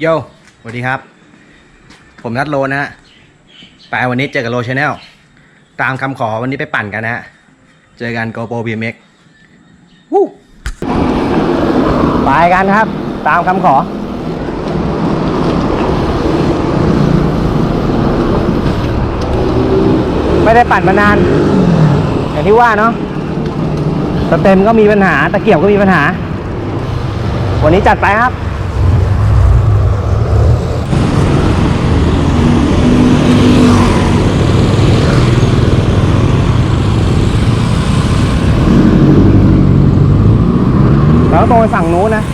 โยสวัสดีครับ ผมนัดโลนะฮะไปวันนี้เจอกับโลชาแนลตามคำขอวันนี้ไปปั่นกันนะฮะ เจอกัน GoPro BMX วู้ไปกันครับ ตามคำขอ ไม่ได้ปั่นมานาน อย่างที่ว่าเนาะสเต็มก็มีปัญหา ตะเกียบก็มีปัญหา วันนี้จัดไปครับแล้วตรงไปฝั่งนู้นนะ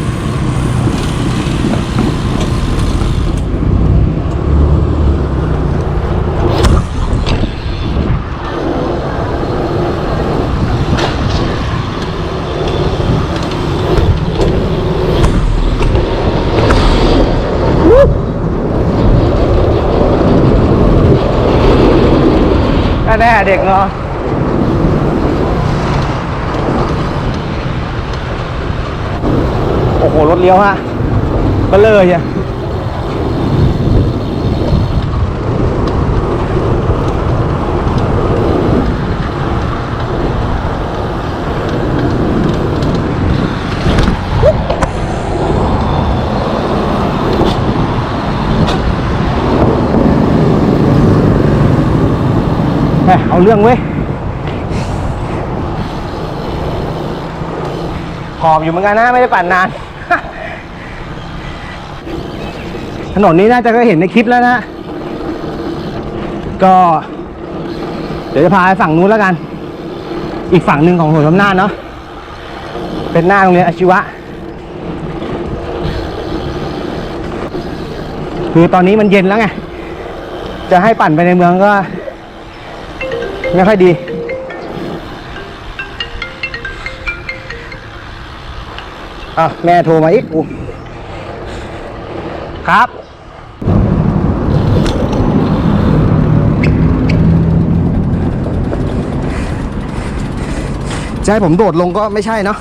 แน่เด็กเนาะโอ้โหรถเลี้ยวฮะก็เลยอะ เอาเรื่องเว้ยหอบอยู่เหมือนกันนะไม่ได้ปั่นนาน ถนนนี้น่าจะก็เห็นในคลิปแล้วนะ ก็ เดี๋ยวจะพาไปฝั่งนู้นแล้วกัน อีกฝั่งหนึ่งของหัวลำนาจเนาะ เป็นหน้าโรงเรียนอาชีวะ คือตอนนี้มันเย็นแล้วไง จะให้ปั่นไปในเมืองก็ ไม่ค่อยดี อะ แม่โทรมาอีกกูครับ จะให้ผมโดดลงก็ไม่ใช่เนาะ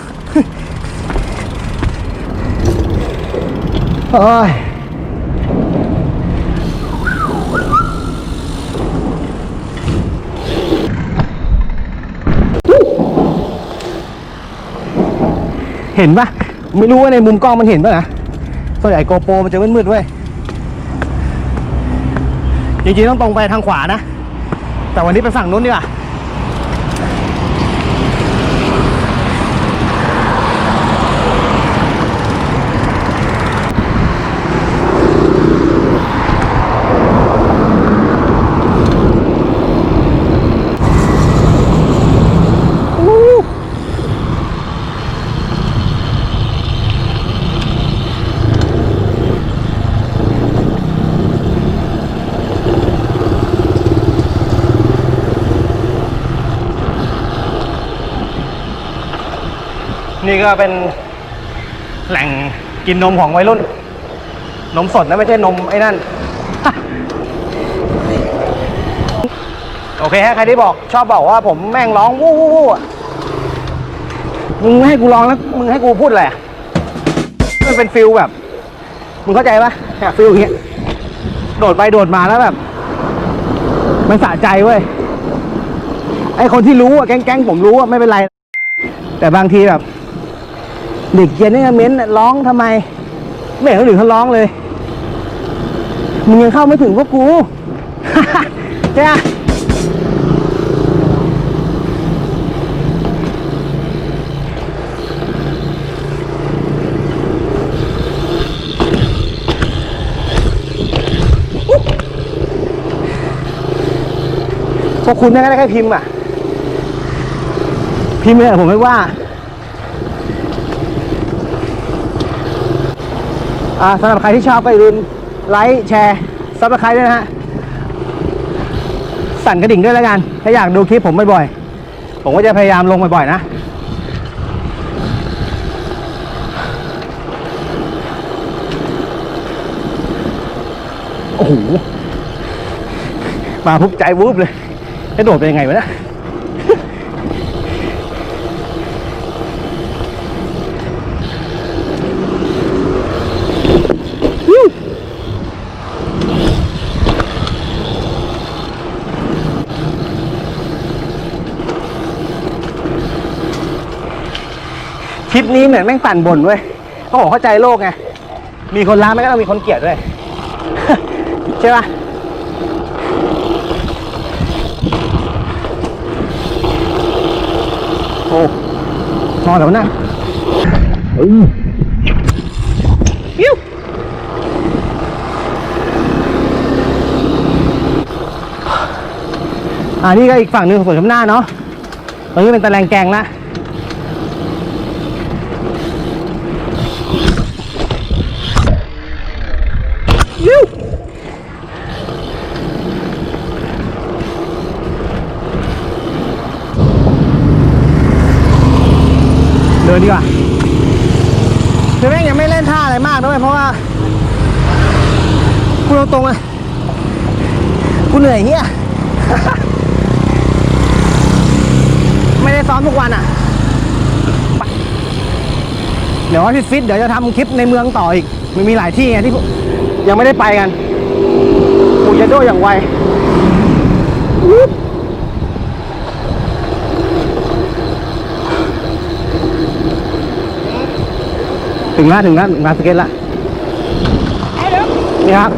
โอ้ย เห็นปะไม่รู้ว่าในมุมกล้องมันเห็นปะนะส่วนใหญ่โกโปรมันจะมืดๆเว้ยจริงๆต้องตรงไปทางขวานะ แต่วันนี้ไปฝั่งนู้นดีกว่า นี่ก็เป็นแหล่งกินนมของวัยรุ่น นมสดนะไม่ใช่นมไอ้นั่น โอเคฮะใครที่บอกชอบบอกว่าผมแม่งร้องวู้วู้วู้มึงให้กูร้องแล้วมึงให้กูพูดอะไรอะมันเป็นฟิลแบบ มึงเข้าใจปะฟิลอย่างเงี้ย โดดไปโดดมาแล้วแบบ มันสะใจเว้ย ไอคนที่รู้อะแก๊งๆผมรู้อะไม่เป็นไร แต่บางทีแบบ เด็กเกีย็นนี่เม้นร้องทำไม ไม่เห็นคนอื่นเขาร้องเลย มึงยังเข้าไม่ถึงพวกกูใช่ไหมพวกคุณนั่ก็ได้แค่พิมพ์อะ พิมพ์เนี่ยผมไม่ว่า อ่าสำหรับใครที่ชอบก็อย่าลืมไลค์แชร์ซับสไครต์ด้วยนะฮะ สั่นกระดิ่งด้วยแล้วกัน ถ้าอยากดูคลิปผมบ่อยๆ ผมก็จะพยายามลงบ่อยๆนะ โอ้โห มาพุกใจวูบเลยจะโดดเป็นยังไงวะเนะ ลิปนี้เหมือนแม่งปั่นบ่นเว้ยเขาบอกเข้าใจโลกไง มีคนรักไม่ก็ต้องมีคนเกลียดด้วย ใช่ปะโอ้นอนแล้วนะอืมปิ้วอ่านี่ก็อีกฝั่งหนึ่งของสวนข้างหน้าเนาะตรงนี้เป็นตะแลงแกงนะ ยู เดินดีกว่าคือแม่งยังไม่เล่นท่าอะไรมากด้วยเพราะว่าพูดตรงๆเลยกูเหนื่อยเฮียไม่ได้ซ้อมทุกวันอะ เดี๋ยวว่าพี่ฟิตเดี๋ยวจะทำคลิปในเมืองต่ออีก มันมีหลายที่ไงที่ยังไม่ได้ไปกันปูจะโดอย่างไว ถึงแล้วถึงแล้วถึงลานสเก็ตแล้วนี่ครับ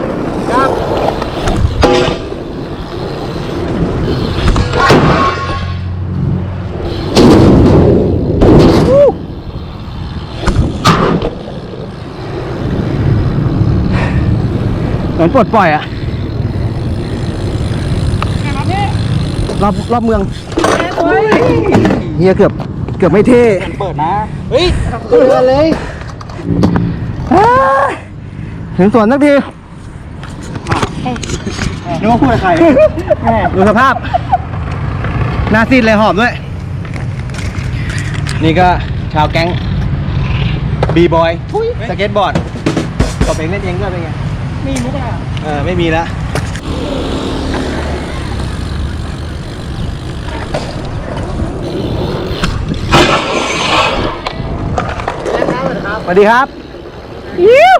เหมือนปลดปล่อยอะรอบรอบเมืองเฮียเกือบเกือบไม่เท่เปิดนะ เฮ้ยเปิดเลย ถึงสวนสักทีนึกว่าพูดกับใครดูสภาพ หน้าซีดเลยหอมด้วย นี่ก็ชาวแก๊งบีบอยสเก็ตบอร์ดก็เป็นเล่นเองด้วยเป็นไงมีมุกอะเออ ไม่มีแล้ว วัสดีครับยิว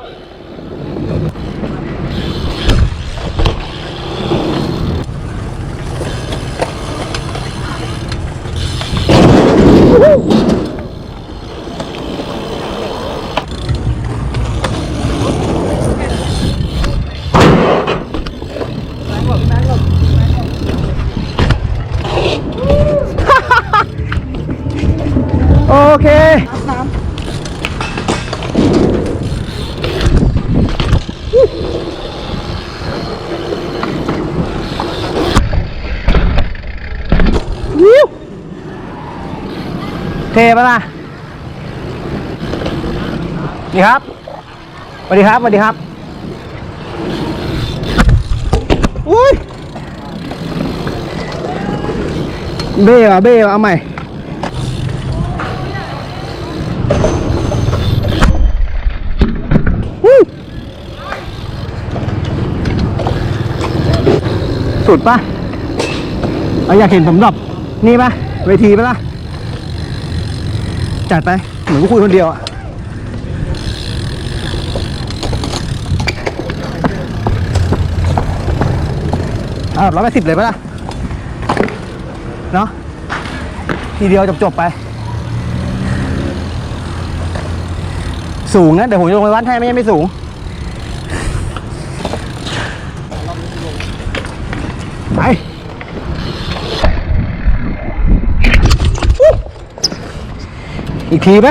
โทปะล่ะนี่ครับสวัสดีครับสวัสดีครับอุ้ยเบ้ว่ะเบ้ว่ะเอาใหม่สุดปะเอาอยากเห็นผมดรอปนี่ปะเวทีปะล่ะ จัดไป เหมือนกูคุยคนเดียวอะอ่าร้อยแปดสิบเลยปะล่ะ เนาะทีเดียวจบๆไป สูงนะ เดี๋ยวผมจะลงไปวัดให้ไม่ใช่ไม่สูง อีกทีไหม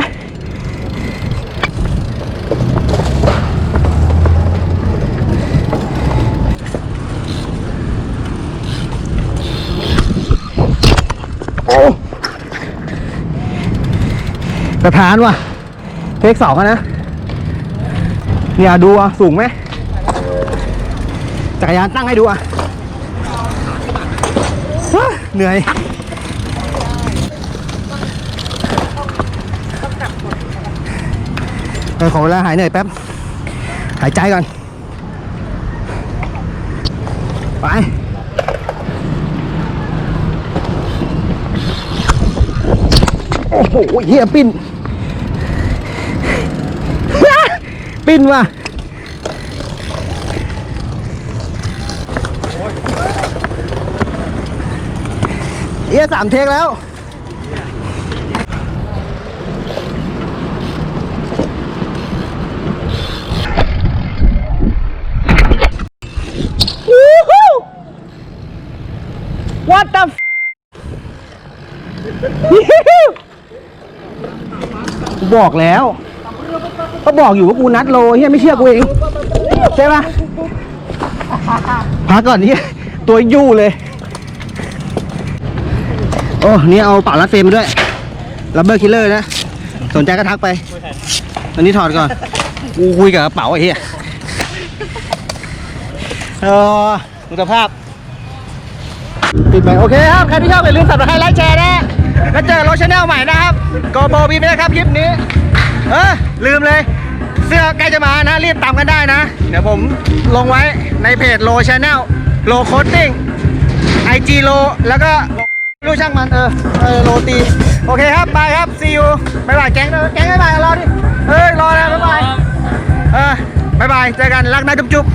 โอ้ประธานว่ะ เทคสองอะนะ เนี่ยดูอะ สูงไหมจักรยานตั้งให้ดูอะว้าเหนื่อย เออ ขอเวลาหายเหนื่อยแป๊บ หายใจก่อน ไปโอ้โหเฮียปิ้นปิ้นว่ะเอียสามเทคแล้ว what the f- บอกแล้วก็บอกอยู่ว่ากูนัดโลเฮียไม่เชื่อกูเองใช่ปะพักก่อนนี่ตัวยู่เลย โอ้นี่เอาป่ารัดเฟรมด้วยรับเบอร์คิลเลอร์นะ สนใจก็ทักไป อันนี้ถอดก่อน กูคุยกับกระเป๋าไอ้เหี้ยเออดูสภาพ ปิดไปโอเคครับ ใครที่ชอบอย่าลืมสับสไครต์ไลค์แชร์นะแล้วเจอรถชาแนลใหม่นะครับกโบบีนะครับคลิปนี้ เออลืมเลย เสื้อใกล้จะมานะ รีบตามกันได้นะ เดี๋ยวผมลงไว้ในเพจโลชาแนลโลโคดดิ้งไอจีโลแล้วก็รู้ช่างมันเออเออโลตี โอเคครับบายครับซีอูบายบายแก๊งเด้อแก๊งบายบายรอดิเอ้ยรอแล้วบายบายเออบายบายเจอกันรักนะจุ๊บจุ๊บ